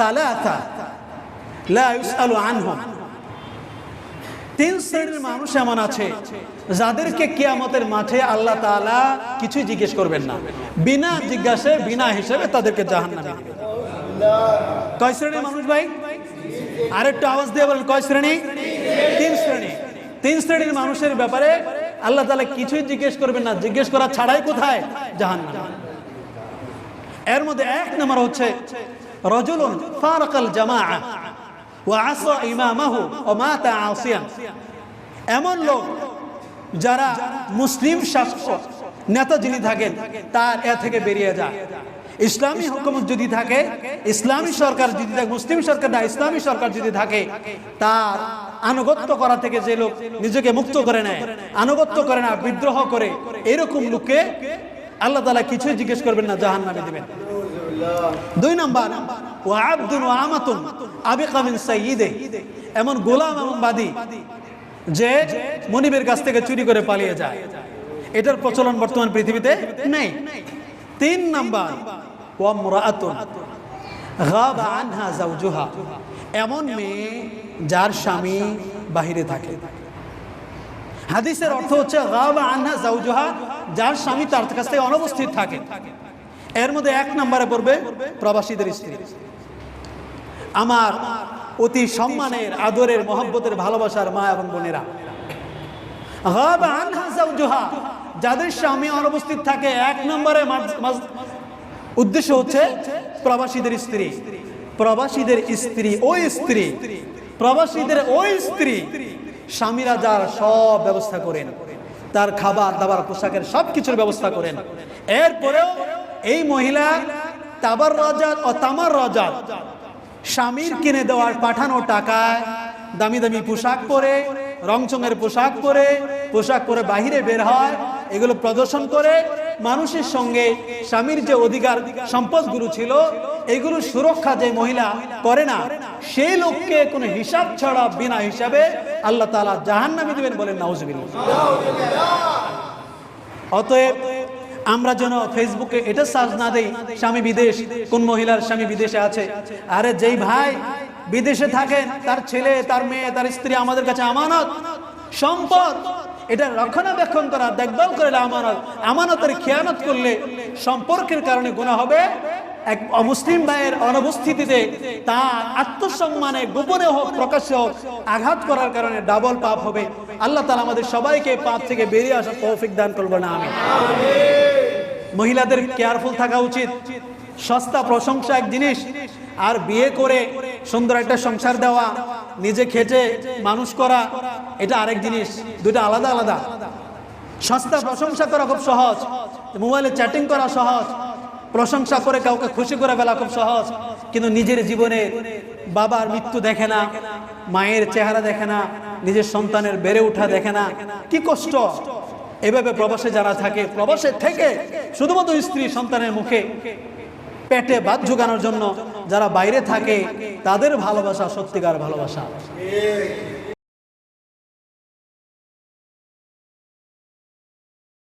সালাসা লা ইউসআলু আনহুম। তিন শ্রেণির মানুষ এমন আছে, যাদেরকে কিয়ামতের মাঠে আল্লাহ তাআলা কিছুই জিজ্ঞেস করবেন না। বিনা জিজ্ঞাসে বিনা হিসেবে তাদেরকে জাহান্নামে দিবেন। কয় শ্রেণির মানুষ ভাই? আরেকটু আওয়াজ দিয়ে বলেন, কয় শ্রেণি? তিন শ্রেণি। তিন শ্রেণির মানুষের ব্যাপারে আল্লাহ তাআলা কিছুই জিজ্ঞেস করবেন না। জিজ্ঞেস করা ছাড়াই কোথায়? জাহান্নাম। এর মধ্যে এক নম্বর হচ্ছে রজুলুন আসিয়ান এমন লোক যারা মুসলিম শাসক, নেতা যিনি থাকেন, তার এ থেকে বেরিয়ে যায়। ইসলামী হুকুমত যদি থাকে, ইসলামী সরকার যদি থাকে, মুসলিম সরকার না, ইসলামী সরকার যদি থাকে, তার আনুগত্য করা থেকে যে লোক নিজেকে মুক্ত করে নেয়, আনুগত্য করে না, বিদ্রোহ করে, এরকম লোককে আল্লাহ তালা কিছুই জিজ্ঞেস করবেন না জাহান নামে দিবেন। দুই নাম্বার ও আব্দুল আমাতুন, আবিকা মিন সাইয়্যিদে। এমন গোলাম এবং বাদী যে মনিবের কাছ থেকে চুরি করে পালিয়ে যায়। এটার প্রচলন বর্তমান পৃথিবীতে নেই। তিন নাম্বার এমন মেয়ে যার স্বামী বাহিরে থাকে। হাদিসের অর্থ হচ্ছে, গাবা আনহা যাওজুহা, যার স্বামী তার কাছ থেকে অনুপস্থিত থাকে। এর মধ্যে এক নম্বরে পড়বে প্রবাসীদের স্ত্রী। আমার অতি সম্মানের, আদরের, মহব্বতের, ভালোবাসার মা এবং বোনেরা। যাদের স্বামী অনুপস্থিত থাকে, এক নম্বরে উদ্দেশ্য হচ্ছে প্রবাসীদের স্ত্রী। প্রবাসীদের স্ত্রী, ওই স্ত্রী। প্রবাসীদের ওই স্ত্রী। স্বামীরা যার সব ব্যবস্থা করেন। তার খাবার দাবার পোশাকের সব কিছুর ব্যবস্থা করেন। এরপরেও এই মহিলা তাবার রাজাত ও তামার রাজাত স্বামীর কিনে দেওয়ার পাঠানো টাকায় দামি দামি পোশাক পরে, রংচঙের পোশাক পরে পোশাক পরে বাহিরে বের হয়, এগুলো প্রদর্শন করে মানুষের সঙ্গে স্বামীর যে অধিকার সম্পদগুলো ছিল, এগুলো সুরক্ষা যে মহিলা করে না সেই লোককে কোনো হিসাব ছাড়া বিনা হিসাবে আল্লাহ তালা জাহান নামে দেবেন বলেন নাউজবিল্লা অতএব আমরা যেন ফেসবুকে এটা সার্চ না দেই, স্বামী বিদেশ, কোন মহিলার স্বামী বিদেশে আছে? আরে যেই ভাই বিদেশে থাকেন, তার ছেলে, তার মেয়ে, তার স্ত্রী আমাদের কাছে আমানত, সম্পদ, এটা রক্ষণাবেক্ষণ করা, দেখভাল করলে আমানত, আমানতের খেয়ানত করলে সম্পর্কের কারণে গুণা হবে। এক অমুসলিম ভাইয়ের অনুপস্থিতিতে তার আত্মসম্মানে গোপনে হোক, প্রকাশ্যে হোক, আঘাত করার কারণে ডাবল পাপ হবে। আল্লাহ তালা আমাদের সবাইকে পাপ থেকে বেরিয়ে আসার তৌফিক দান করব না আমি। মহিলাদের কেয়ারফুল থাকা উচিত। সস্তা, প্রশংসা এক জিনিস। আর বিয়ে করে সুন্দর একটা সংসার দেওয়া, নিজে খেটে মানুষ করা, এটা আরেক জিনিস। দুটো আলাদা আলাদা। সস্তা, প্রশংসা করা খুব সহজ। মোবাইলে চ্যাটিং করা সহজ। প্রশংসা করে কাউকে খুশি করে ফেলা খুব সহজ। কিন্তু নিজের জীবনে বাবার মৃত্যু দেখে না, মায়ের চেহারা দেখে না, নিজের সন্তানের বেড়ে ওঠা দেখে না। কি কষ্ট! এভাবে প্রবাসে যারা থাকে, প্রবাসে থেকে শুধুমাত্র স্ত্রী সন্তানের মুখে পেটে বাদ জোগানোর জন্য যারা বাইরে থাকে, তাদের ভালোবাসা সত্যিকার ভালোবাসা।